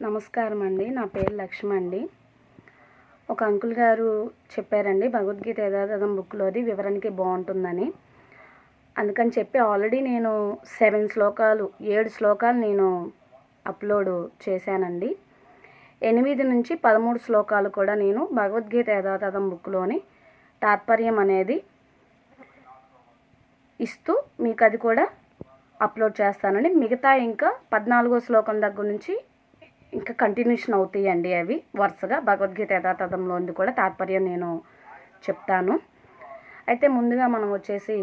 నమస్కారం అండి నా పేరు లక్ష్మ అండి ఒక అంకుల్ గారు చెప్పారండి భగవద్గీత యథాతథం బుక్లోది వివరణకి బాగుంటుందని. అందుకని చెప్పి ఆల్రెడీ నేను సెవెన్ శ్లోకాలు ఏడు శ్లోకాలు నేను అప్లోడ్ చేశానండి. ఎనిమిది నుంచి పదమూడు శ్లోకాలు కూడా నేను భగవద్గీత యథాతథం బుక్లోని తాత్పర్యం అనేది ఇస్తూ మీకు అది కూడా అప్లోడ్ చేస్తానండి. మిగతా ఇంకా పద్నాలుగో శ్లోకం దగ్గర నుంచి ఇంకా కంటిన్యూషన్ అవుతాయండి అవి వరుసగా. భగవద్గీత యథాతథంలోది కూడా తాత్పర్యం నేను చెప్తాను. అయితే ముందుగా మనం వచ్చేసి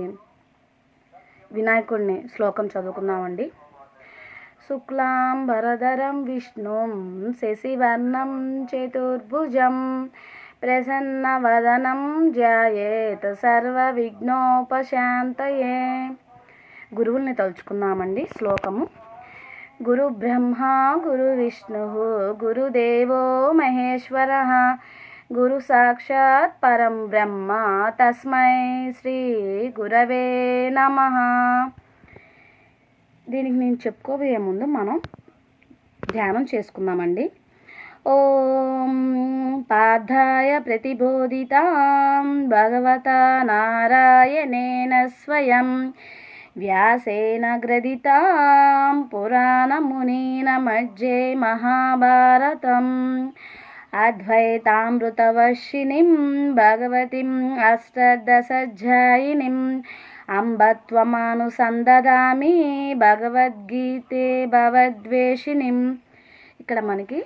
వినాయకుడిని శ్లోకం చదువుకుందామండి. శుక్లాం భరధరం విష్ణుం శశివర్ణం చతుర్భుజం ప్రసన్నవదనం జాయేత సర్వ విఘ్నోపశాంతయే గురువుల్ని తలుచుకుందామండి శ్లోకము. గురు బ్రహ్మ గురు విష్ణు గురుదేవో మహేశ్వర గురు సాక్షాత్ పరం బ్రహ్మ తస్మై శ్రీ గురవే నమ. దీనికి నేను చెప్పుకోబోయే ముందు మనం ధ్యానం చేసుకుందామండి. ఓం పార్థాయ ప్రతిబోధితాం భగవత నారాయణేన స్వయం. వ్యాసేన గ్రదితాం పురాణమునీన మధ్యే మహాభారతం. అద్వైతామృతవర్షిణిం భగవతిం అష్టదశాధ్యాయినిం అంబత్వమానుసందదామి భగవద్గీతే భవద్వేషిణిం. ఇక్కడ మనకి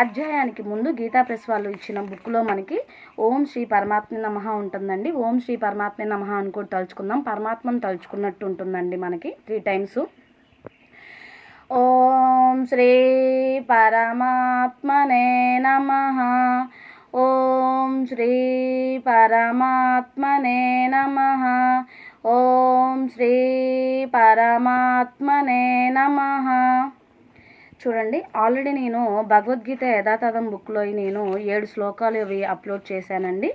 అధ్యాయానికి ముందు గీతా ప్రెస్ వాళ్ళు ఇచ్చిన బుక్లో మనకి ఓం శ్రీ పరమాత్మ నమః ఉంటుందండి. ఓం శ్రీ పరమాత్మ నమః అని కూడా తలుచుకుందాం. పరమాత్మను తలుచుకున్నట్టు ఉంటుందండి మనకి త్రీ టైమ్స్. ఓం శ్రీ పరమాత్మనే నమ. ఓం శ్రీ పరమాత్మనే నమ. ఓం శ్రీ పరమాత్మనే నమ. చూడండి. ఆల్రెడీ నేను భగవద్గీత యథాతథం బుక్లో నేను ఏడు శ్లోకాలు ఇవి అప్లోడ్ చేశానండి.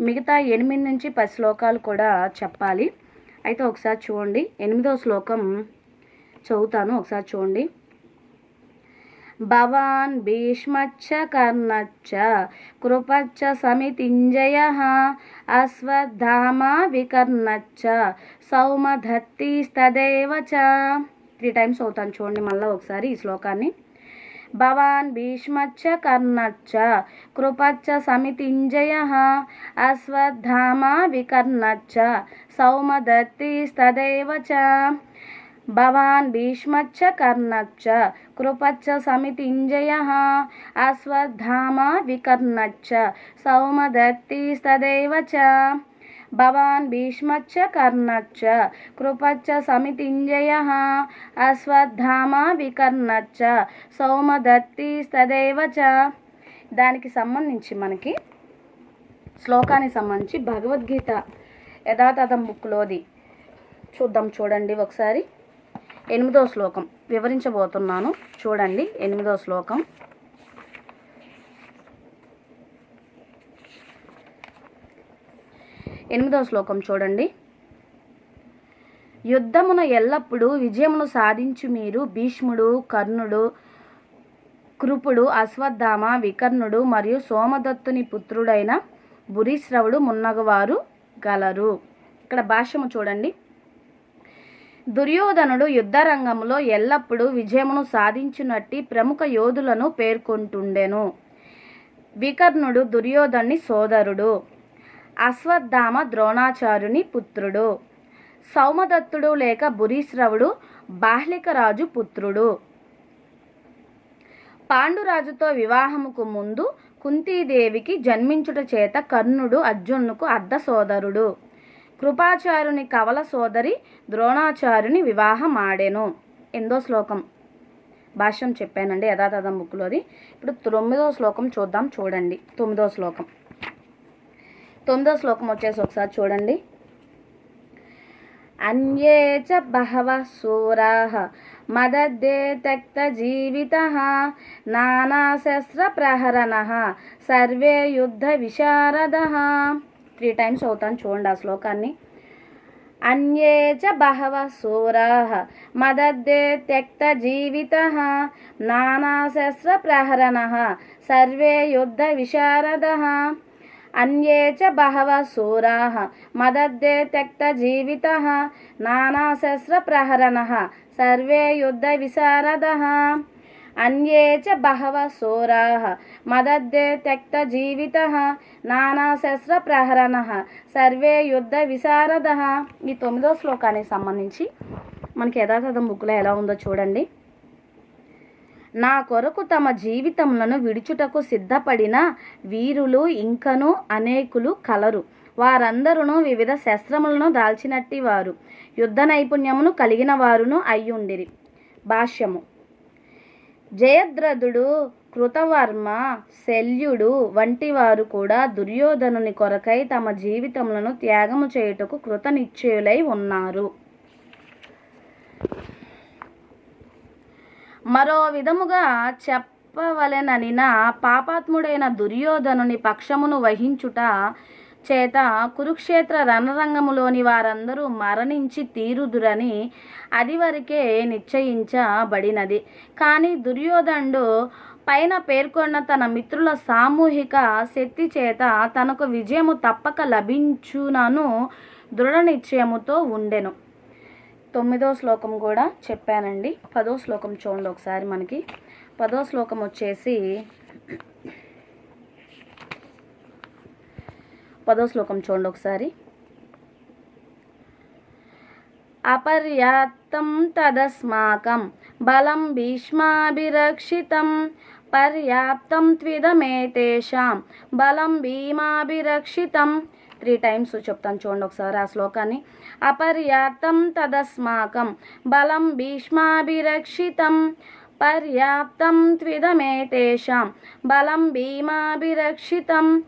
మిగతా ఎనిమిది నుంచి పది శ్లోకాలు కూడా చెప్పాలి. అయితే ఒకసారి చూడండి. ఎనిమిదో శ్లోకం చదువుతాను. ఒకసారి చూడండి. భవాన్ భీష్మచ్చ కర్ణచ్చ కృపచ్చ సమితింజయ అశ్వత్థామ వికర్ణచ్చ సౌమధత్తిస్తదేవ చ త్రీ టైమ్స్ అవుతాను చూడండి మళ్ళీ ఒకసారి ఈ శ్లోకాన్ని. భవాన్ భీష్మచ్చ కర్ణచ్చ కృపచ్చ సమితింజయ అశ్వత్థామ వికర్ణచ్చ సౌమదత్తిస్తదేవ చ. భవాన్ భీష్మచ్చ కర్ణచ్చ కృపచ్చ సమితింజయ అశ్వత్థామ వికర్ణచ్చ సౌమదత్తిస్తదేవ చ. భవాన్ భీష్మచ్చ కర్ణచ్చ కృపచ్చ సమితింజయ అశ్వత్థామ వికర్ణచ్చ సౌమదత్తిస్తదేవ చ దానికి సంబంధించి మనకి శ్లోకానికి సంబంధించి భగవద్గీత యథాతథం బుక్లోది చూద్దాం చూడండి ఒకసారి. ఎనిమిదో శ్లోకం వివరించబోతున్నాను. చూడండి ఎనిమిదో శ్లోకం. ఎనిమిదో శ్లోకం చూడండి. యుద్ధమున ఎల్లప్పుడూ విజయమును సాధించు మీరు భీష్ముడు కర్ణుడు కృపుడు అశ్వత్థామ వికర్ణుడు మరియు సోమదత్తుని పుత్రుడైన బురీశ్రవుడు మున్నగవారు గలరు. ఇక్కడ భాష్యము చూడండి. దుర్యోధనుడు యుద్ధరంగంలో ఎల్లప్పుడూ విజయమును సాధించినట్టి ప్రముఖ యోధులను పేర్కొంటుండెను. వికర్ణుడు దుర్యోధని సోదరుడు. అశ్వత్థామ ద్రోణాచార్యుని పుత్రుడు. సౌమదత్తుడు లేక భురీశ్రవుడు బాహ్లికరాజు పుత్రుడు. పాండురాజుతో వివాహముకు ముందు కుంతీదేవికి జన్మించుట చేత కర్ణుడు అర్జునుకు అర్ధ సోదరుడు. కృపాచారుని కవల సోదరి ద్రోణాచార్యుని వివాహమాడెను. ఎందో శ్లోకం. భాష్యం చెప్పానండి యథాతథం బుక్లోది ఇప్పుడు తొమ్మిదో శ్లోకం చూద్దాం చూడండి. తొమ్మిదో శ్లోకం. తొమ్మిదో శ్లోకం వచ్చేసి ఒకసారి చూడండి. అన్యే చ బహవ సూరా మదద్దే త్యక్త జీవిత నానాశస్త్ర ప్రహరణ సర్వే యుద్ధ విశారద త్రీ టైమ్స్ అవుతాను చూడండి ఆ శ్లోకాన్ని. అన్యే చ బహవ శూరాः మదద్దే త్యక్త జీవిత నానాశస్త్ర ప్రహరణ సర్వే యుద్ధ విశారద అన్యే చ బహవ శూరాः మదద్దే త్యక్తజీవితः నానాశస్త్రప్రహరణः సర్వే యుద్ధవిశారదः అన్యే చ బహవ శూరాः మదద్దే త్యక్తజీవితः నానాశస్త్రప్రహరణः సర్వే యుద్ధ విశారదः ఈ తొమ్మిదో శ్లోకానికి సంబంధించి మనకి యథాతథం బుక్లో ఎలా ఉందో చూడండి. నా కొరకు తమ జీవితములను విడుచుటకు సిద్ధపడిన వీరులు ఇంకను అనేకులు కలరు. వారందరూ వివిధ శస్త్రములను దాల్చినట్టి వారు యుద్ధ నైపుణ్యమును కలిగిన వారును అయ్యుండిరి. భాష్యము. జయద్రథుడు కృతవర్మ శల్యుడు వంటి వారు కూడా దుర్యోధనుని కొరకై తమ జీవితములను త్యాగము చేయుటకు కృతనిశ్చయులై ఉన్నారు. మరో విధముగా చెప్పవలెననిన పాపాత్ముడైన దుర్యోధనుని పక్షమును వహించుట చేత కురుక్షేత్ర రణరంగములోని వారందరూ మరణించి తీరుదురని అది వరకే నిశ్చయించబడినది. కానీ దుర్యోధనుడు పైన పేర్కొన్న తన మిత్రుల సామూహిక శక్తి చేత తనకు విజయము తప్పక లభించునను దృఢ నిశ్చయముతో ఉండెను. తొమ్మిదో శ్లోకం కూడా చెప్పానండి. పదో శ్లోకం చూడండి ఒకసారి మనకి. పదో శ్లోకం వచ్చేసి పదో శ్లోకం చూడండి ఒకసారి. అపర్యాప్తం తదస్మాకం బలం భీష్మాభిరక్షితం పర్యాప్తం త్విదమేతేషాం బలం భీమాభిరక్షితం త్రీ టైమ్స్ చెప్తాను చూడండి ఒకసారి ఆ శ్లోకాన్ని. అపర్యాప్తం తదస్మాకం బలం భీష్మాభిరక్షితం. పర్యాప్తం త్విదమేతేషాం బలం భీమాభిరక్షితం.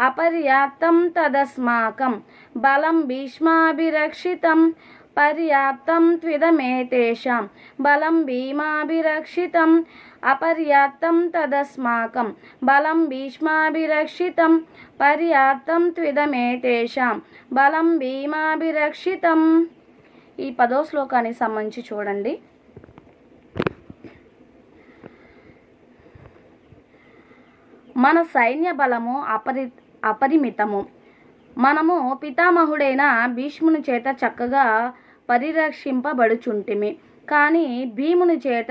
అపర్యాప్తం తదస్మాకం బలం భీష్మాభిరక్షితం. పర్యాప్తం త్విదమేతేషాం బలం భీమాభిరక్షితం. అపర్యాప్తం తదస్మాకం. బలం భీష్మాభిరక్షితం. పర్యాప్తం త్విదమేతేషాం. బలం భీమాభిరక్షితం. ఈ పదో శ్లోకానికి సంబంధించి చూడండి. మన సైన్య బలము అపరి అపరిమితము. మనము పితామహుడైన భీష్ముని చేత చక్కగా పరిరక్షింపబడుచుంటిమి. కానీ భీముని చేత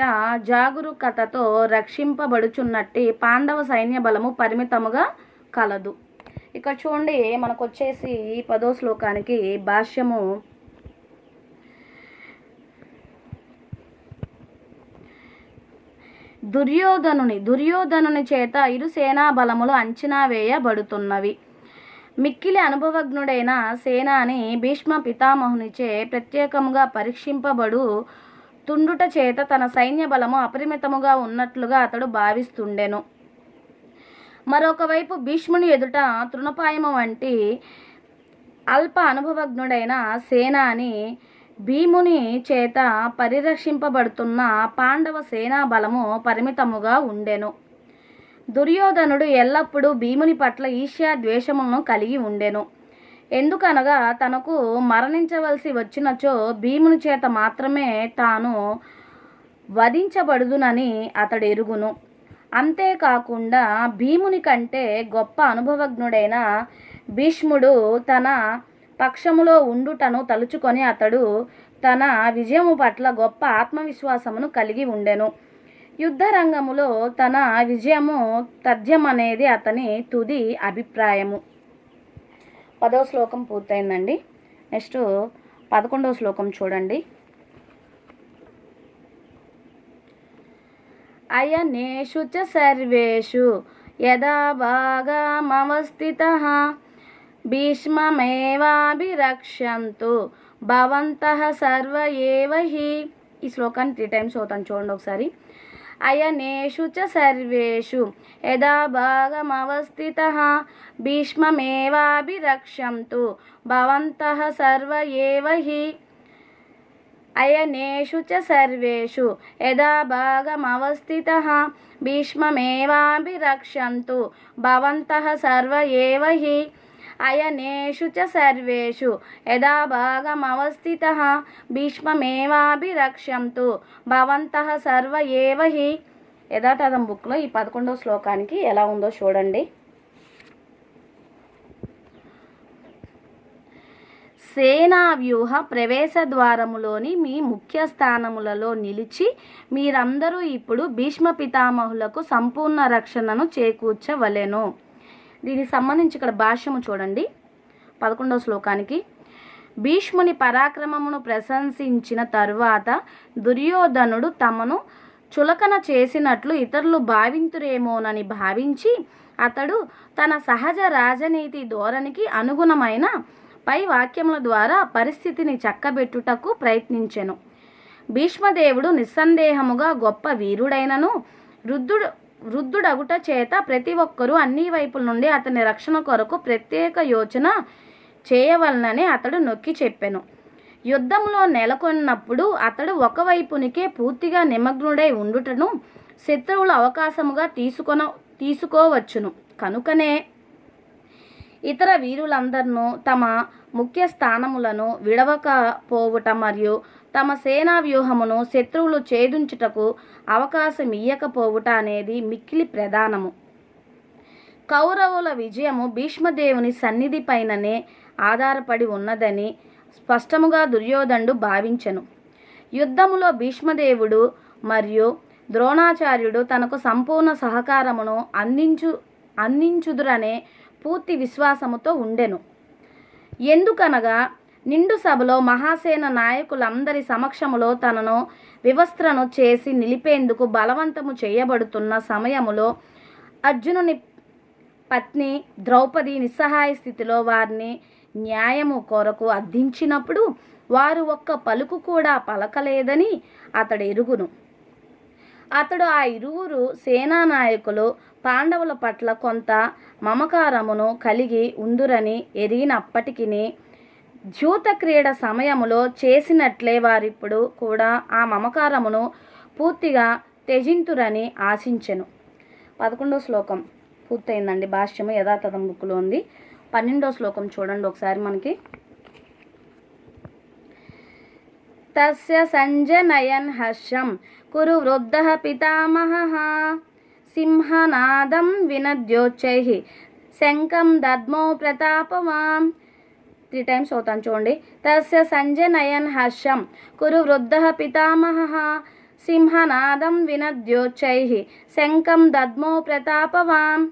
జాగరూకతతో రక్షింపబడుచున్నట్టి పాండవ సైన్య బలము పరిమితముగా కలదు. ఇక్కడ చూడండి మనకు వచ్చేసి ఈ పదో శ్లోకానికి భాష్యము. దుర్యోధనుని దుర్యోధనుని చేత ఇరు సేనా బలములు అంచనా వేయబడుతున్నవి. మిక్కిలి అనుభవజ్ఞుడైన సేనాని భీష్మ పితామహునిచే ప్రత్యేకముగా పరీక్షింపబడు తుండుట చేత తన సైన్య బలము అపరిమితముగా ఉన్నట్లుగా అతడు భావిస్తుండెను. మరొకవైపు భీష్ముని ఎదుట తృణపాయము వంటి అల్ప అనుభవజ్ఞుడైన సేనాని భీముని చేత పరిరక్షింపబడుతున్న పాండవ సేనా బలము పరిమితముగా ఉండెను. దుర్యోధనుడు ఎల్లప్పుడూ భీముని పట్ల ఈర్ష్యా ద్వేషములను కలిగి ఉండెను. ఎందుకనగా తనకు మరణించవలసి వచ్చినచో భీముని చేత మాత్రమే తాను వధించబడుదునని అతడు ఎరుగును అంతేకాకుండా భీముని కంటే గొప్ప అనుభవజ్ఞుడైన భీష్ముడు తన పక్షములో ఉండుటను తలుచుకొని అతడు తన విజయము పట్ల గొప్ప ఆత్మవిశ్వాసమును కలిగి ఉండెను. యుద్ధ రంగములో తన విజయము తథ్యమనేది అతని తుది అభిప్రాయము. పదవ శ్లోకం పూర్తయిందండి. నెక్స్ట్ పదకొండవ శ్లోకం చూడండి. అయనేషు చ సర్వేషు యదా భాగమవస్థితః భీష్మమేవాభిరక్షంతు భవంత సర్వ ఏవ హి ఈ శ్లోకాన్ని త్రీ టైమ్స్ అవుతాను చూడండి ఒకసారి. అయనేషు చ సర్వేషు. యదా భాగమవస్థిత భీష్మమేవాభిరక్షంతు. భవంతః సర్వ ఏవ హి అయనేషు చ సర్వేషు. యదా భాగమవస్థిత భీష్మమేవాభిరక్షంతు. భవంతః సర్వ ఏవ హి అయనేషు చ సర్వేషు. యథాభాగమవస్థిత భీష్మమేవాభిరక్ష్యంతు. భవంతః సర్వ ఏవ హి. యథాతథం బుక్లో ఈ పదకొండవ శ్లోకానికి ఎలా ఉందో చూడండి. సేనా వ్యూహ ప్రవేశ ద్వారములోని మీ ముఖ్య స్థానములలో నిలిచి మీరందరూ ఇప్పుడు భీష్మ పితామహులకు సంపూర్ణ రక్షణను చేకూర్చవలెను. దీనికి సంబంధించి ఇక్కడ భాష్యము చూడండి. పదకొండవ శ్లోకానికి భీష్ముని పరాక్రమమును ప్రశంసించిన తరువాత దుర్యోధనుడు తమను చులకన చేసినట్లు ఇతరులు భావింతురేమోనని భావించి అతడు తన సహజ రాజనీతి ధోరణికి అనుగుణమైన పై వాక్యముల ద్వారా పరిస్థితిని చక్కబెట్టుటకు ప్రయత్నించెను. భీష్మదేవుడు నిస్సందేహముగా గొప్ప వీరుడైనను వృద్ధుడు వృద్ధుడగుట చేత ప్రతి ఒక్కరూ అన్ని వైపుల నుండి అతని రక్షణ కొరకు ప్రత్యేక యోచన చేయవలనని అతడు నొక్కి చెప్పెను. యుద్ధంలో నెలకొన్నప్పుడు అతడు ఒకవైపునికే పూర్తిగా నిమగ్నుడై ఉండుటను శత్రువుల అవకాశముగా తీసుకొన తీసుకోవచ్చును. కనుకనే ఇతర వీరులందరినూ తమ ముఖ్య స్థానములను విడవకపోవుట మరియు తమ సేనా వ్యూహమును శత్రువులు ఛేదించుటకు అవకాశం ఇయ్యకపోవుట అనేది మిక్కిలి ప్రధానము. కౌరవుల విజయము భీష్మదేవుని సన్నిధి పైననే ఆధారపడి ఉన్నదని స్పష్టముగా దుర్యోధనుడు భావించెను. యుద్ధములో భీష్మదేవుడు మరియు ద్రోణాచార్యుడు తనకు సంపూర్ణ సహకారమును అందించు అందించుదురనే పూర్తి విశ్వాసముతో ఉండెను. ఎందుకనగా నిండు సభలో మహాసేన నాయకులందరి సమక్షములో తనను వివస్త్రను చేసి నిలిపేందుకు బలవంతము చేయబడుతున్న సమయములో అర్జునుని పత్ని ద్రౌపది నిస్సహాయ స్థితిలో వారిని న్యాయము కొరకు అర్థించినప్పుడు వారు ఒక్క పలుకు కూడా పలకలేదని అతడు ఎరుగును. అతడు ఆ ఇరువురు సేనా నాయకులు పాండవుల పట్ల కొంత మమకారమును కలిగి ఉందురని ఎరిగినప్పటికీ జ్యూత క్రీడ సమయములో చేసినట్లే వారిప్పుడు కూడా ఆ మమకారమును పూర్తిగా త్యజింతురని ఆశించెను. పదకొండో శ్లోకం పూర్తయిందండి. భాష్యము యథాతథం బుక్లో ఉంది. పన్నెండో శ్లోకం చూడండి ఒకసారి మనకి. తస్య సంజనయన్ హర్షం కురు వృద్ధ పితామహ సింహనాదం వినద్యోచ్చై శంఖం దద్మో ప్రతాపవాం త్రీ టైమ్స్ అవుతాను చూడండి. తస్య సంజనయన్ హర్షం. కురు వృద్ధ పితామహ సింహనాదం వినద్యోచ్చై. శంఖం దద్మో ప్రతాపవాం.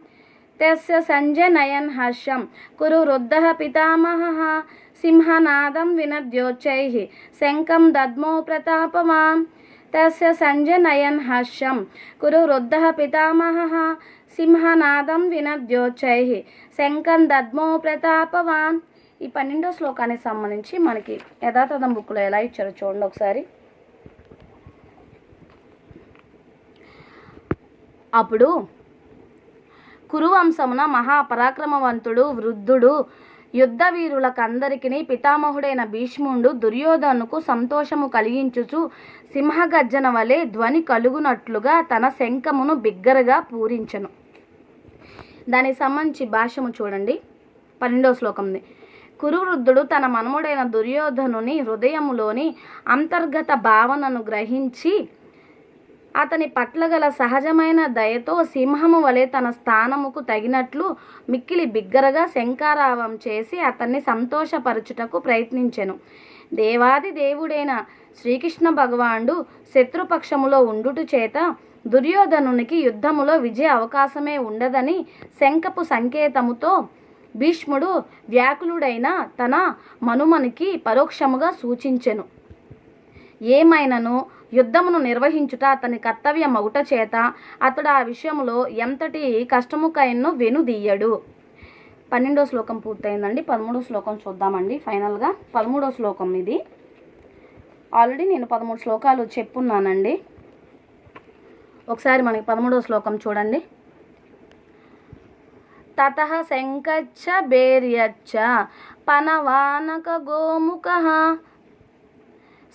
తస్య సంజనయన్ హర్షం. కురు వృద్ధ పితామహ సింహనాదం వినద్యోచ్చై. శంఖం దద్మో ప్రతాపవాం. తస్య సంజనయన్ హర్షం. కురు వృద్ధ పితామహ సింహనాదం వినద్యోచ్చై. శంఖం దద్మో ప్రతాపవాన్ ఈ పన్నెండో శ్లోకానికి సంబంధించి మనకి యథాతథం బుక్లో ఎలా ఇచ్చారో చూడండి ఒకసారి. అప్పుడు కురువంశమున మహాపరాక్రమవంతుడు వృద్ధుడు యుద్ధ వీరులకందరికీ పితామహుడైన భీష్ముడు దుర్యోధనుకు సంతోషము కలిగించుచు సింహగర్జన వలె ధ్వని కలుగునట్లుగా తన శంఖమును బిగ్గరగా పూరించను. దానికి సంబంధించి భాష్యము చూడండి. పన్నెండో శ్లోకంది కురువృద్ధుడు తన మనముడైన దుర్యోధనుని హృదయములోని అంతర్గత భావనను గ్రహించి అతని పట్ల గల సహజమైన దయతో సింహము వలె తన స్థానముకు తగినట్లు మిక్కిలి బిగ్గరగా శంకారావం చేసి అతన్ని సంతోషపరచుటకు ప్రయత్నించెను. దేవాది దేవుడైన శ్రీకృష్ణ భగవానుడు శత్రుపక్షములో ఉండుట చేత దుర్యోధనునికి యుద్ధములో విజయ అవకాశమే ఉండదని శంకపు సంకేతముతో భీష్ముడు వ్యాకులుడైన తన మనుమనికి పరోక్షముగా సూచించెను. ఏమైనను? యుద్ధమును నిర్వహించుట అతని కర్తవ్యం మగుట చేత అతడు ఆ విషయంలో ఎంతటి కష్టముకైనో వెనుదీయడు. పన్నెండో శ్లోకం పూర్తయిందండి. పదమూడో శ్లోకం చూద్దామండి ఫైనల్గా. పదమూడో శ్లోకం ఇది. ఆల్రెడీ నేను పదమూడు శ్లోకాలు చెప్పున్నానండి. ఒకసారి మనకి పదమూడో శ్లోకం చూడండి. తత శంకచ్చ బేర్యచ్చ పనవానక గోముఖ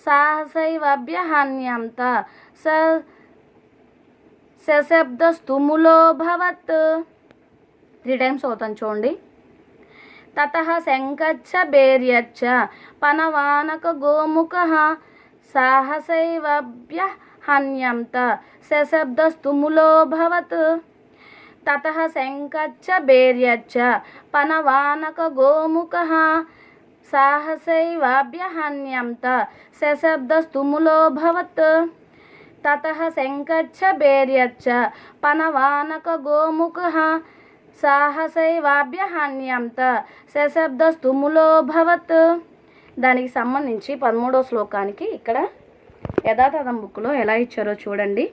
సాహసైవభ్యహన్యంత స సశబ్దస్తుములో భవత్ త్రీ టైమ్స్ అవుతాను చూడండి. తత శంకచ్చ బేర్యచ్చ పనవానక గోముఖ సాహసైవభ్య హన్యంత సశబ్దస్తుములోభవత్ తత శంకచ్చ బేర్యచ్చ పనవానక గోముఖ సాహసైవాభ్యహన్యంత సశబ్దస్తుములోభవత్ తత శంకచ్చ బేర్యచ్చ పనవానక గోముఖ సాహసైవాభ్యహన్యంత సశబ్దస్తుములోభవత్ దానికి సంబంధించి పదమూడో శ్లోకానికి ఇక్కడ యథాతథం బుక్లో ఎలా ఇచ్చారో చూడండి.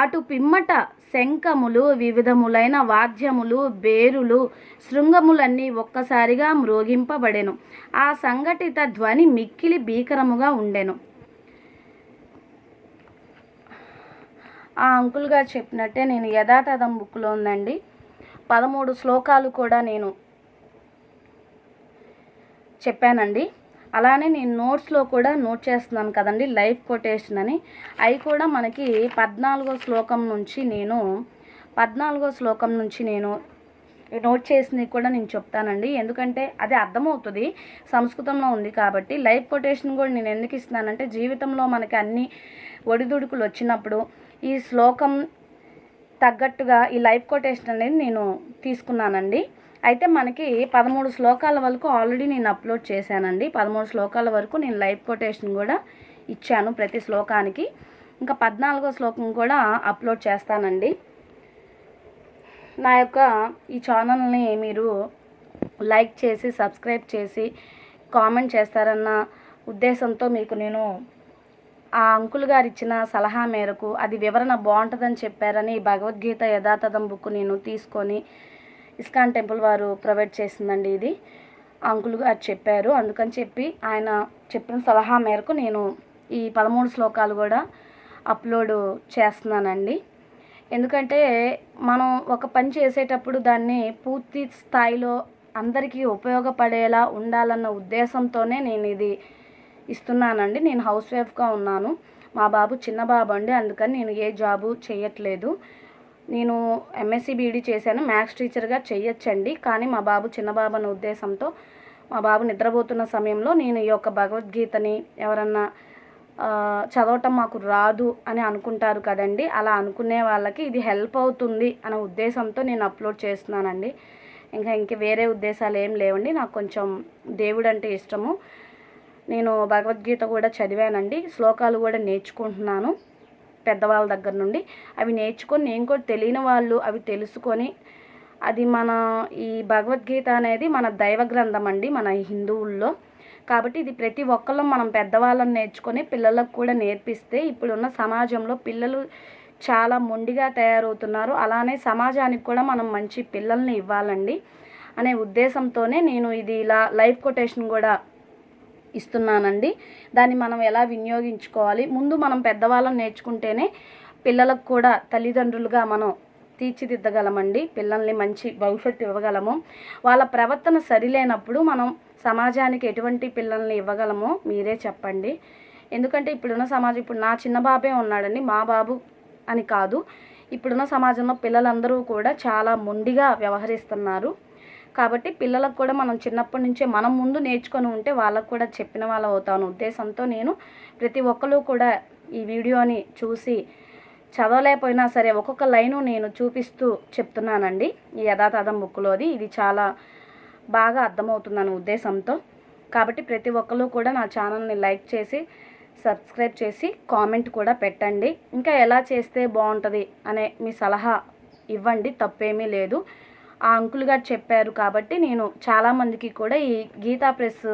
అటు పిమ్మట శంఖములు వివిధములైన వాద్యములు బేరులు శృంగములన్నీ ఒక్కసారిగా మ్రోగింపబడెను. ఆ సంఘటిత ధ్వని మిక్కిలి భీకరముగా ఉండెను. ఆ అంకుల్ గారు చెప్పినట్టే నేను యథాతథం బుక్లో ఉందండి. పదమూడు శ్లోకాలు కూడా నేను చెప్పానండి. అలానే నేను నోట్స్లో కూడా నోట్ చేస్తున్నాను కదండి లైఫ్ కొటేషన్ అని. అవి కూడా మనకి పద్నాలుగో శ్లోకం నుంచి నేను పద్నాలుగో శ్లోకం నుంచి నేను నోట్ చేసినవి కూడా నేను చెప్తానండి. ఎందుకంటే అది అర్థమవుతుంది సంస్కృతంలో ఉంది కాబట్టి. లైఫ్ కొటేషన్ కూడా నేను ఎందుకు ఇస్తున్నానంటే జీవితంలో మనకి అన్ని ఒడిదుడుకులు వచ్చినప్పుడు ఈ శ్లోకం తగ్గట్టుగా ఈ లైఫ్ కొటేషన్ అనేది నేను తీసుకున్నానండి. అయితే మనకి పదమూడు శ్లోకాల వరకు ఆల్రెడీ నేను అప్లోడ్ చేశానండి. పదమూడు శ్లోకాల వరకు నేను లైవ్ కొటేషన్ కూడా ఇచ్చాను ప్రతి శ్లోకానికి. ఇంకా పద్నాలుగో శ్లోకం కూడా అప్లోడ్ చేస్తానండి. నా యొక్క ఈ ఛానల్ని మీరు లైక్ చేసి సబ్స్క్రైబ్ చేసి కామెంట్ చేస్తారన్న ఉద్దేశంతో మీకు నేను ఆ అంకుల్ గారు ఇచ్చిన సలహా మేరకు అది వివరణ బాగుంటుందని చెప్పారని భగవద్గీత యథాతథం బుక్ నేను తీసుకొని ఇస్కాన్ టెంపుల్ వారు ప్రొవైడ్ చేసిందండి ఇది. అంకుల్ గారు చెప్పారు. అందుకని చెప్పి ఆయన చెప్పిన సలహా మేరకు నేను ఈ పదమూడు శ్లోకాలు కూడా అప్లోడ్ చేస్తున్నానండి. ఎందుకంటే మనం ఒక పని చేసేటప్పుడు దాన్ని పూర్తి స్థాయిలో అందరికీ ఉపయోగపడేలా ఉండాలన్న ఉద్దేశంతోనే నేను ఇది ఇస్తున్నానండి. నేను హౌస్ వైఫ్గా ఉన్నాను. మా బాబు చిన్న బాబు అండి. అందుకని నేను ఏ జాబు చేయట్లేదు. నేను ఎంఎస్సి బీఈడి చేశాను. మ్యాథ్స్ టీచర్గా చెయ్యొచ్చండి. కానీ మా బాబు చిన్న బాబు అనే ఉద్దేశంతో మా బాబు నిద్రపోతున్న సమయంలో నేను ఈ యొక్క భగవద్గీతని ఎవరన్నా చదవటం మాకు రాదు అని అనుకుంటారు కదండి. అలా అనుకునే వాళ్ళకి ఇది హెల్ప్ అవుతుంది అనే ఉద్దేశంతో నేను అప్లోడ్ చేస్తున్నానండి. ఇంకా ఇంక వేరే ఉద్దేశాలు ఏం లేవండి. నాకు కొంచెం దేవుడు అంటే ఇష్టము. నేను భగవద్గీత కూడా చదివానండి. శ్లోకాలు కూడా నేర్చుకుంటున్నాను. పెద్దవాళ్ళ దగ్గర నుండి అవి నేర్చుకొని నేను కూడా తెలియని వాళ్ళు అవి తెలుసుకొని అది మన ఈ భగవద్గీత అనేది మన దైవ గ్రంథం అండి మన హిందువుల్లో. కాబట్టి ఇది ప్రతి ఒక్కళ్ళం మనం పెద్దవాళ్ళని నేర్చుకొని పిల్లలకు కూడా నేర్పిస్తే ఇప్పుడున్న సమాజంలో పిల్లలు చాలా మొండిగా తయారవుతున్నారు. అలానే సమాజానికి కూడా మనం మంచి పిల్లల్ని ఇవ్వాలండి అనే ఉద్దేశంతోనే నేను ఇది ఇలా లైఫ్ కొటేషన్ కూడా ఇస్తున్నానండి. దాన్ని మనం ఎలా వినియోగించుకోవాలి? ముందు మనం పెద్దవాళ్ళం నేర్చుకుంటేనే పిల్లలకు కూడా తల్లిదండ్రులుగా మనం తీర్చిదిద్దగలమండి. పిల్లల్ని మంచి భవిష్యత్తు ఇవ్వగలము. వాళ్ళ ప్రవర్తన సరిలేనప్పుడు మనం సమాజానికి ఎటువంటి పిల్లల్ని ఇవ్వగలమో మీరే చెప్పండి. ఎందుకంటే ఇప్పుడున్న సమాజం ఇప్పుడు నా చిన్న బాబే ఉన్నాడండి. మా బాబు అని కాదు. ఇప్పుడున్న సమాజంలో పిల్లలందరూ కూడా చాలా మొండిగా వ్యవహరిస్తున్నారు. కాబట్టి పిల్లలకు కూడా మనం చిన్నప్పటి నుంచే మనం ముందు నేర్చుకొని ఉంటే వాళ్ళకు కూడా చెప్పిన వాళ్ళు అవుతాను. ఉద్దేశంతో నేను ప్రతి ఒక్కరు కూడా ఈ వీడియోని చూసి చదవలేకపోయినా సరే ఒక్కొక్క లైను నేను చూపిస్తూ చెప్తున్నానండి. ఈ యథాతథం బుక్లోది ఇది చాలా బాగా అర్థమవుతుందన్న ఉద్దేశంతో. కాబట్టి ప్రతి ఒక్కరు కూడా నా ఛానల్ని లైక్ చేసి సబ్స్క్రైబ్ చేసి కామెంట్ కూడా పెట్టండి. ఇంకా ఎలా చేస్తే బాగుంటుంది అనే మీ సలహా ఇవ్వండి. తప్పేమీ లేదు. ఆ అంకుల్ గారు చెప్పారు కాబట్టి నేను చాలామందికి కూడా ఈ గీతా ప్రెస్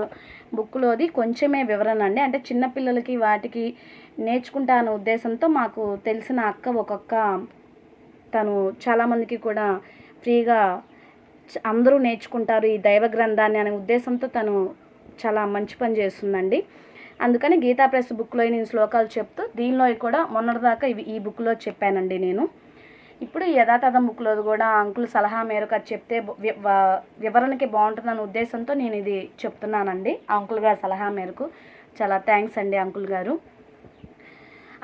బుక్లోది కొంచెమే వివరణ అండి. అంటే చిన్నపిల్లలకి వాటికి నేర్చుకుంటా అనే ఉద్దేశంతో మాకు తెలిసిన అక్క ఒక్కొక్క తను చాలామందికి కూడా ఫ్రీగా అందరూ నేర్చుకుంటారు ఈ దైవ గ్రంథాన్ని అనే ఉద్దేశంతో తను చాలా మంచి పని చేస్తుందండి. అందుకని గీతా ప్రెస్ బుక్లో నేను శ్లోకాలు చెప్తూ దీనిలో కూడా మొన్నటిదాకా ఇవి ఈ బుక్లో చెప్పానండి నేను. ఇప్పుడు యథాతథ యథాతథం కూడా అంకుల్ సలహా మేరకు అది చెప్తే వివరణకి బాగుంటుందన్న ఉద్దేశంతో నేను ఇది చెప్తున్నానండి. అంకుల్ గారి సలహా మేరకు. చాలా థ్యాంక్స్ అండి అంకుల్ గారు.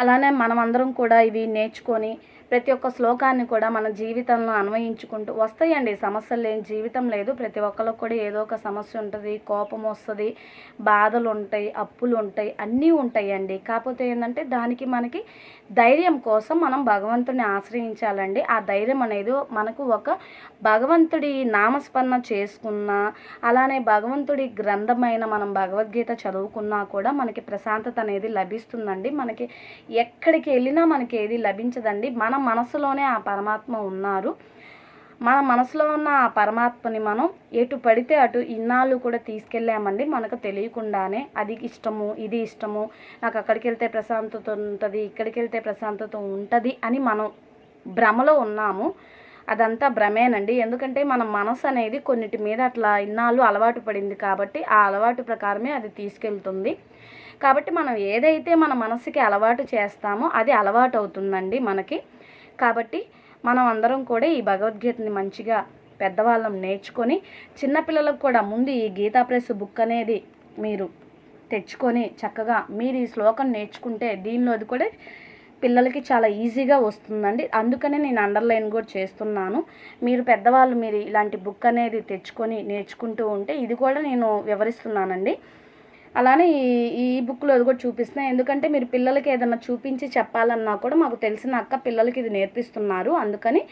అలానే మనమందరం కూడా ఇవి నేర్చుకొని ప్రతి ఒక్క శ్లోకాన్ని కూడా మన జీవితంలో అన్వయించుకుంటూ వస్తాయండి. సమస్యలు లేని జీవితం లేదు. ప్రతి ఒక్కరికి కూడా ఏదో ఒక సమస్య ఉంటుంది కోపం వస్తుంది బాధలు ఉంటాయి అప్పులు ఉంటాయి అన్నీ ఉంటాయండి. కాకపోతే ఏంటంటే దానికి మనకి ధైర్యం కోసం మనం భగవంతుని ఆశ్రయించాలండి. ఆ ధైర్యం అనేది మనకు ఒక భగవంతుడి నామస్మరణ చేసుకున్నా అలానే భగవంతుడి గ్రంథమైన మనం భగవద్గీత చదువుకున్నా కూడా మనకి ప్రశాంతత అనేది లభిస్తుందండి. మనకి ఎక్కడికి వెళ్ళినా మనకి ఏది లభించదండి. మనం మనసులోనే ఆ పరమాత్మ ఉన్నారు. మన మనసులో ఉన్న ఆ పరమాత్మని మనం ఎటు పడితే అటు ఇన్నాళ్ళు కూడా తీసుకెళ్ళామండి. మనకు తెలియకుండానే అది ఇష్టము ఇది ఇష్టము నాకు అక్కడికి వెళ్తే ప్రశాంతత ఉంటుంది ఇక్కడికి వెళ్తే ప్రశాంతత ఉంటుంది అని మనం భ్రమలో ఉన్నాము. అదంతా భ్రమేనండి. ఎందుకంటే మన మనసు అనేది కొన్నిటి మీద అట్లా ఇన్నాళ్ళు అలవాటు పడింది కాబట్టి ఆ అలవాటు ప్రకారమే అది తీసుకెళ్తుంది. కాబట్టి మనం ఏదైతే మన మనసుకి అలవాటు చేస్తామో అది అలవాటు అవుతుందండి మనకి. కాబట్టి మనం అందరం కూడా ఈ భగవద్గీతని మంచిగా పెద్దవాళ్ళం నేర్చుకొని చిన్నపిల్లలకు కూడా ముందు ఈ గీతా ప్రెస్ బుక్ అనేది మీరు తెచ్చుకొని చక్కగా మీరు ఈ శ్లోకం నేర్చుకుంటే దీనిలోది కూడా పిల్లలకి చాలా ఈజీగా వస్తుందండి. అందుకనే నేను అండర్లైన్ కూడా చేస్తున్నాను. మీరు పెద్దవాళ్ళు మీరు ఇలాంటి బుక్ అనేది తెచ్చుకొని నేర్చుకుంటూ ఉంటే ఇది కూడా నేను వివరిస్తున్నానండి. అలానే ఈ ఈ బుక్లో అది కూడా చూపిస్తున్నా. ఎందుకంటే మీరు పిల్లలకి ఏదైనా చూపించి చెప్పాలన్నా కూడా మాకు తెలిసిన అక్క పిల్లలకి ఇది నేర్పిస్తున్నారు. అందుకని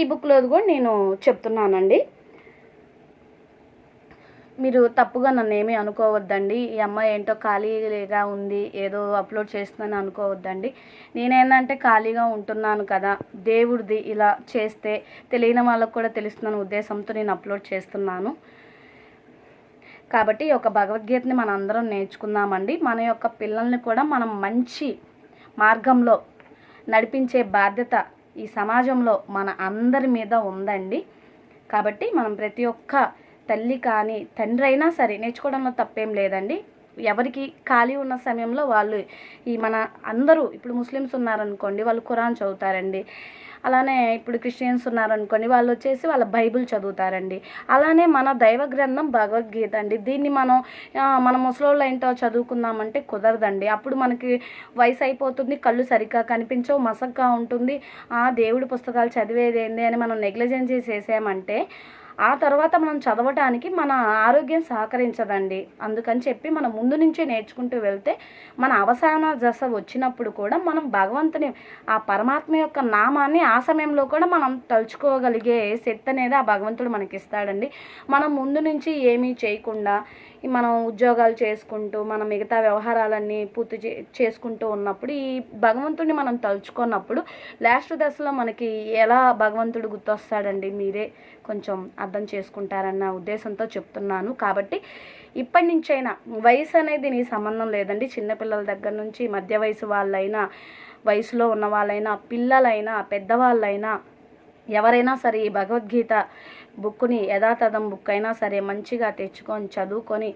ఈ బుక్లో అది కూడా నేను చెప్తున్నానండి. మీరు తప్పుగా నన్ను ఏమీ అనుకోవద్దండి. ఈ అమ్మాయి ఏంటో ఖాళీగా ఉంది ఏదో అప్లోడ్ చేస్తుందని అనుకోవద్దండి. నేనేందంటే ఖాళీగా ఉంటున్నాను కదా దేవుడిది ఇలా చేస్తే తెలియని వాళ్ళకు కూడా తెలుస్తున్న ఉద్దేశంతో నేను అప్లోడ్ చేస్తున్నాను. కాబట్టి ఈ యొక్క భగవద్గీతని మనం అందరం నేర్చుకుందామండి. మన యొక్క పిల్లల్ని కూడా మనం మంచి మార్గంలో నడిపించే బాధ్యత ఈ సమాజంలో మన అందరి మీద ఉందండి. కాబట్టి మనం ప్రతి ఒక్క తల్లి కానీ తండ్రి అయినా సరే నేర్చుకోవడంలో తప్పేం లేదండి. ఎవరికి ఖాళీ ఉన్న సమయంలో వాళ్ళు ఈ మన అందరూ ఇప్పుడు ముస్లిమ్స్ ఉన్నారనుకోండి వాళ్ళు ఖురాన్ చదువుతారండి. అలానే ఇప్పుడు క్రిస్టియన్స్ ఉన్నారనుకోండి వాళ్ళు వచ్చేసి వాళ్ళ బైబిల్ చదువుతారండి. అలానే మన దైవ గ్రంథం భగవద్గీత అండి. దీన్ని మనం మన ముసలోళ్ళు ఏంటో చదువుకుందామంటే కుదరదండి. అప్పుడు మనకి వయసు అయిపోతుంది కళ్ళు సరిగ్గా కనిపించవు మసగ్గా ఉంటుంది. ఆ దేవుడి పుస్తకాలు చదివేది ఏంది అని మనం నెగ్లిజెన్స్ చేసేసామంటే ఆ తర్వాత మనం చదవటానికి మన ఆరోగ్యం సహకరించదండి. అందుకని చెప్పి మనం ముందు నుంచే నేర్చుకుంటూ వెళ్తే మన అవసాన దశ వచ్చినప్పుడు కూడా మనం భగవంతుని ఆ పరమాత్మ యొక్క నామాన్ని ఆ సమయంలో కూడా మనం తలుచుకోగలిగే శక్తి అనేది ఆ భగవంతుడు మనకి ఇస్తాడండి మనం ముందు నుంచి ఏమీ చేయకుండా మనం ఉద్యోగాలు చేసుకుంటూ మన మిగతా వ్యవహారాలన్నీ పూర్తి చే చేసుకుంటూ ఉన్నప్పుడు ఈ భగవంతుడిని మనం తలుచుకున్నప్పుడు లాస్ట్ దశలో మనకి ఎలా భగవంతుడు గుర్తొస్తాడండి మీరే? కొంచెం అర్థం చేసుకుంటారన్న ఉద్దేశంతో చెప్తున్నాను. కాబట్టి ఇప్పటి నుంచైనా వయసు అనేది నీ సంబంధం లేదండి. చిన్నపిల్లల దగ్గర నుంచి మధ్య వయసు వాళ్ళైనా వయసులో ఉన్న వాళ్ళైనా పిల్లలైనా పెద్దవాళ్ళైనా ఎవరైనా సరే ఈ భగవద్గీత బుక్ని యథాతథం బుక్ అయినా సరే మంచిగా తెచ్చుకొని చదువుకొని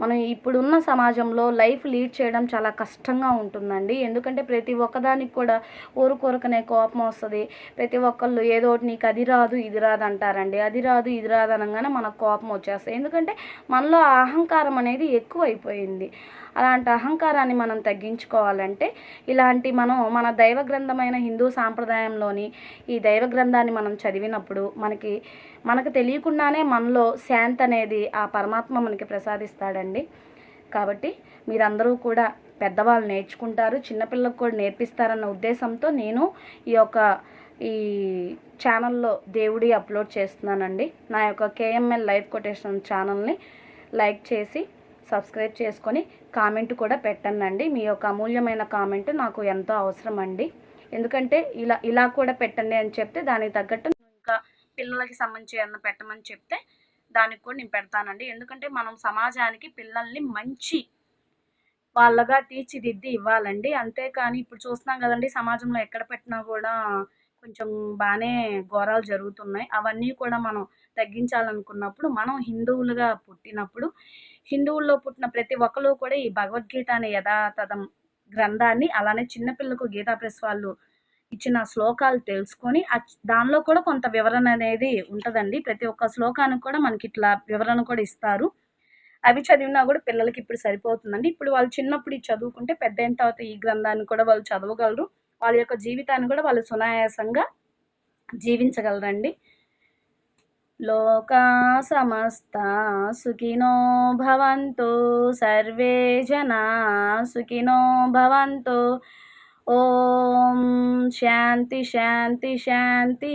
మనం ఇప్పుడున్న సమాజంలో లైఫ్ లీడ్ చేయడం చాలా కష్టంగా ఉంటుందండి. ఎందుకంటే ప్రతి ఒక్కదానికి కూడా ఊరుకొరకనే కోపం వస్తుంది. ప్రతి ఒక్కళ్ళు ఏదో ఒకటి నీకు అది రాదు ఇది రాదు అంటారండి. అది రాదు ఇది రాదు అనగానే మనకు కోపం వచ్చేస్తుంది. ఎందుకంటే మనలో అహంకారం అనేది ఎక్కువైపోయింది. అలాంటి అహంకారాన్ని మనం తగ్గించుకోవాలంటే ఇలాంటి మనం మన దైవ గ్రంథమైన హిందూ సాంప్రదాయంలోని ఈ దైవ గ్రంథాన్ని మనం చదివినప్పుడు మనకి మనకు తెలియకుండానే మనలో శాంతి అనేది ఆ పరమాత్మ మనకి ప్రసాదిస్తాడండి. కాబట్టి మీరందరూ కూడా పెద్దవాళ్ళు నేర్చుకుంటారు చిన్నపిల్లలకు కూడా నేర్పిస్తారన్న ఉద్దేశంతో నేను ఈ యొక్క ఈ ఛానల్లో దేవుడి అప్లోడ్ చేస్తున్నానండి. నా యొక్క కేఎంఎల్ లైఫ్ కొటేషన్ ఛానల్ని లైక్ చేసి సబ్స్క్రైబ్ చేసుకొని కామెంట్ కూడా పెట్టండి మీ యొక్క అమూల్యమైన కామెంట్ నాకు ఎంతో అవసరం అండి ఎందుకంటే ఇలా ఇలా కూడా పెట్టండి అని చెప్తే దానికి తగ్గట్టు ఇంకా పిల్లలకి సంబంధించి ఏమన్నా పెట్టమని చెప్తే దానికి కూడా నేను పెడతానండి. ఎందుకంటే మనం సమాజానికి పిల్లల్ని మంచి వాళ్ళగా తీర్చిదిద్ది ఇవ్వాలండి. అంతేకాని ఇప్పుడు చూస్తున్నాం కదండి సమాజంలో ఎక్కడ పెట్టినా కూడా కొంచెం బాగానే ఘోరాలు జరుగుతున్నాయి. అవన్నీ కూడా మనం తగ్గించాలనుకున్నప్పుడు మనం హిందువులుగా పుట్టినప్పుడు హిందువుల్లో పుట్టిన ప్రతి ఒక్కరు కూడా ఈ భగవద్గీత అనే యథాతథం గ్రంథాన్ని అలానే చిన్నపిల్లకు గీతా ప్రెస్ వాళ్ళు ఇచ్చిన శ్లోకాలు తెలుసుకొని దానిలో కూడా కొంత వివరణ అనేది ఉంటుందండి. ప్రతి ఒక్క శ్లోకానికి కూడా మనకి ఇట్లా వివరణ కూడా ఇస్తారు. అవి చదివినా కూడా పిల్లలకి ఇప్పుడు సరిపోతుందండి. ఇప్పుడు వాళ్ళు చిన్నప్పుడు చదువుకుంటే పెద్ద అయిన తర్వాత ఈ గ్రంథాన్ని కూడా వాళ్ళు చదవగలరు. వాళ్ళ యొక్క జీవితాన్ని కూడా వాళ్ళు సునాయాసంగా జీవించగలరండి. లోకా సమస్త సుఖినో భవంతు సర్వే జనా సుఖినో భవంతు. ఓం శాంతి శాంతి శాంతి.